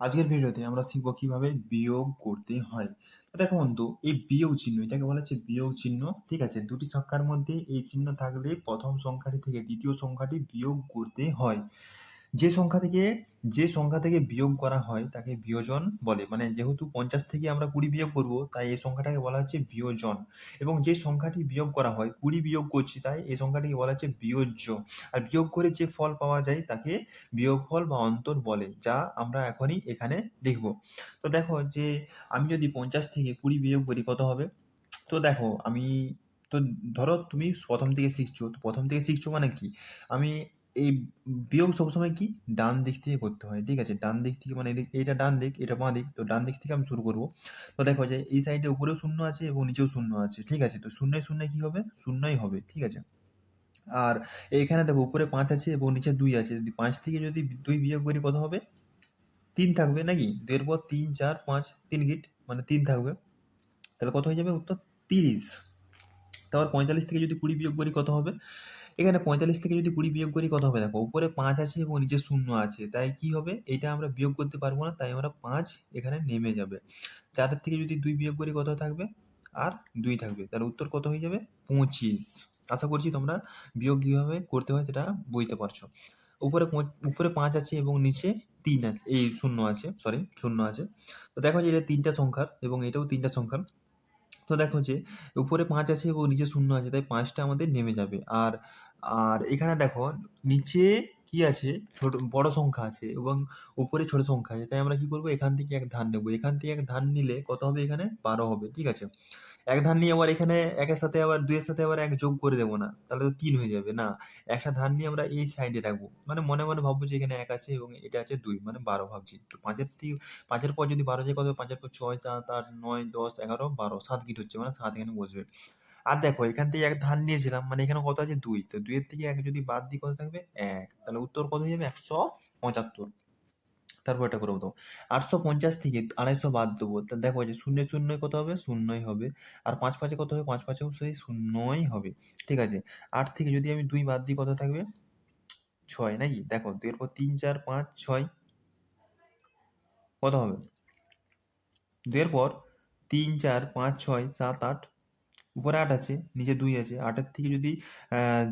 আজকের ভিডিওতে আমরা শিখব কীভাবে বিয়োগ করতে হয়। দেখো বন্ধু, এই বিয়োগ চিহ্ন, এটাকে বলা হচ্ছে বিয়োগ চিহ্ন, ঠিক আছে? দুটি সংখ্যার মধ্যে এই চিহ্ন থাকলে প্রথম সংখ্যাটি থেকে দ্বিতীয় সংখ্যাটি বিয়োগ করতে হয়। যে সংখ্যা থেকে, যে সংখ্যা থেকে বিয়োগ করা হয়, তাকে বিয়োজন বলে। মানে যেহেতু পঞ্চাশ থেকে আমরা কুড়ি বিয়োগ করব, তাই এই সংখ্যাটাকে বলা হচ্ছে বিয়োজন। এবং যে সংখ্যাটি বিয়োগ করা হয়, কুড়ি বিয়োগ করছি, তাই এই সংখ্যাটিকে বলা হচ্ছে বিয়োজ্য। আর বিয়োগ করে যে ফল পাওয়া যায়, তাকে বিয়োগফল বা অন্তর বলে, যা আমরা এখনই এখানে লিখব। তো দেখো যে, আমি যদি পঞ্চাশ থেকে কুড়ি বিয়োগ করি, কত হবে? তো দেখো, আমি, তো ধরো তুমি প্রথম থেকে শিখছো, তো প্রথম থেকে শিখছো মানে কি? আমি এই বিয়োগ সবসময় কি? ডান দিক থেকে করতে হয়, ঠিক আছে? ডান দিক থেকে মানে এদিক এটা ডান দিক, এটা বাঁ দিক, তো ডান দিক থেকে আমি শুরু করব। তো দেখো যে এই সাইডে উপরেও শূন্য আছে এবং নিচেও শূন্য আছে, ঠিক আছে? তো শূন্যে শূন্যে কি হবে? শূন্যই হবে, ঠিক আছে? আর এইখানে দেখো উপরে পাঁচ আছে এবং নিচে দুই আছে, যদি পাঁচ থেকে যদি দুই বিয়োগ করি কত হবে? তিন থাকবে নাকি? দুইয়ের পর তিন, চার, পাঁচ, তিন গিট মানে তিন থাকবে। তাহলে কত হয়ে যাবে উত্তর? তিরিশ। তারপর পঁয়তাল্লিশ থেকে যদি কুড়ি বিয়োগ করি কত হবে? এখানে পঁয়তাল্লিশ থেকে যদি কুড়ি বিয়োগ করি কত হবে? দেখো, উপরে পাঁচ আছে এবং নিচে শূন্য আছে। তাই কি হবে? এটা আমরা বিয়োগ করতে পারব না, তাই আমরা পাঁচ এখানে নেমে যাবে। চারের থেকে যদি দুই বিয়োগ করি কত থাকবে? আর দুই থাকবে। তাহলে উত্তর কত হয়ে যাবে? পঁচিশ। আশা করছি তোমরা বিয়োগ কীভাবে করতে হয় সেটা বুঝতে পারছ। উপরে উপরে পাঁচ আছে এবং নিচে তিন আছে। এই শূন্য আছে সরি শূন্য আছে। তো দেখো যে এটা তিনটা সংখ্যার এবং এটাও তিনটা সংখ্যার। তো দেখো যে, উপরে পাঁচ আছে এবং নিচে শূন্য আছে, তাই পাঁচটা আমাদের নেমে যাবে। আর আর এখানে দেখো, নিচে কি আছে? ছোট, বড় সংখ্যা আছে এবং উপরে ছোট সংখ্যা আছে। তাই আমরা কি করব? এখান থেকে এক ধান নেব। এখান থেকে এক ধান নিলে কত হবে এখানে? বারো হবে। ঠিক আছে? এক ধান নিয়ে আবার এখানে একের সাথে আবার, দুইয়ের সাথে আবার এক যোগ করে দেবো না। তাহলে তো তিন হয়ে যাবে, না? একটা ধান নিয়ে আমরা এই সাইডে রাখব। মানে মনে মনে ভাববো যে এখানে এক আছে এবং এটা আছে দুই। মানে বারো ভাবছি। তো পাঁচের থেকে পাঁচের পর যদি বারো যায় কত পাঁচের পর ছয় সাত আট, নয়, দশ, এগারো, বারো। সাত গিট হচ্ছে। মানে সাত এখানে বসবে। আর দেখো, এখান থেকে এক ধান নিয়েছিলাম মানে এখানে কত আছে? দুই। তো দুইয়ের থেকে এক যদি বাদ দিই, কত থাকবে? এক। তাহলে উত্তর কত হয়ে যাবে? একশো পঁচাত্তর। তারপর এটা করে দেবো আটশো পঞ্চাশ থেকে আড়াইশো বাদ দেবো। তা দেখো যে শূন্য শূন্য কত হবে? শূন্যই হবে। আর পাঁচ পাঁচে কত হবে? পাঁচ পাঁচেও সেই শূন্যই হবে। ঠিক আছে? আট থেকে যদি আমি দুই বাদ দিই, কত থাকবে? ছয় নাকি দেখো দুইয়ের পর তিন, চার, পাঁচ, ছয়, কত হবে? দুইয়ের পর তিন, চার, পাঁচ, ছয়, সাত, আট উপরে আট আছে, নিচে দুই আছে। আটের থেকে যদি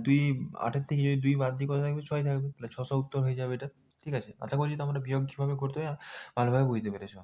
দুই, আটের থেকে যদি দুই বাদ দিয়ে কথা থাকবে? ছয় থাকবে। তাহলে ছশো উত্তর হয়ে যাবে এটা। ঠিক আছে? আশা করছি তোমরা বিয়োগ কীভাবে করতে হয়, ভালোভাবে বুঝতে পেরেছ।